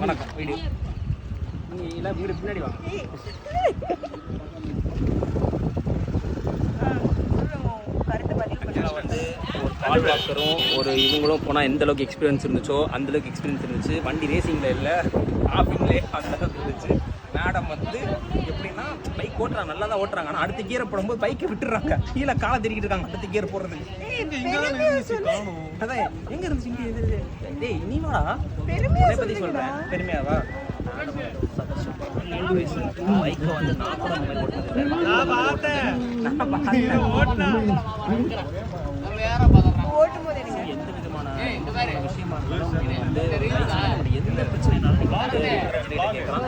வணக்கம் வீடு நீ எல்லாம் வீடு பின்னாடி வாங்க வந்து ஒரு கால் வாக்கரும் ஒரு இவங்களும் போனால் எந்த அளவுக்கு எக்ஸ்பீரியன்ஸ் இருந்துச்சோ அந்த அளவுக்கு எக்ஸ்பீரியன்ஸ் இருந்துச்சு. வண்டி ரேசிங்கில் இல்லை ஆஃபிங்லே அந்த அளவுக்கு இருந்துச்சு. மேடம் வந்து எப்படின்னா பைக் ஓட்டுறாங்க நல்லா தான் ஓட்டுறாங்க. ஆனால் அடுத்த கியரை போடும்போது பைக்கை விட்டுறாங்க. கீழே காலை திருக்கிட்டு இருக்காங்க அடுத்த கியர் போடுறதுக்கு. அதான் எங்க இருந்துச்சு இங்க டேய் நீ வாடா. உன்னை பத்தி சொல்றேன். பெருமையாவா? பைக்கை வந்து நான் கூட மாதிரி ஓட்டுனது நான் பார்த்தேன் எந்த விதமான விஷயமா இருந்தாலும் எந்த பிரச்சனைனாலும் வந்து பிரச்சனைகளை கேட்கலாம்.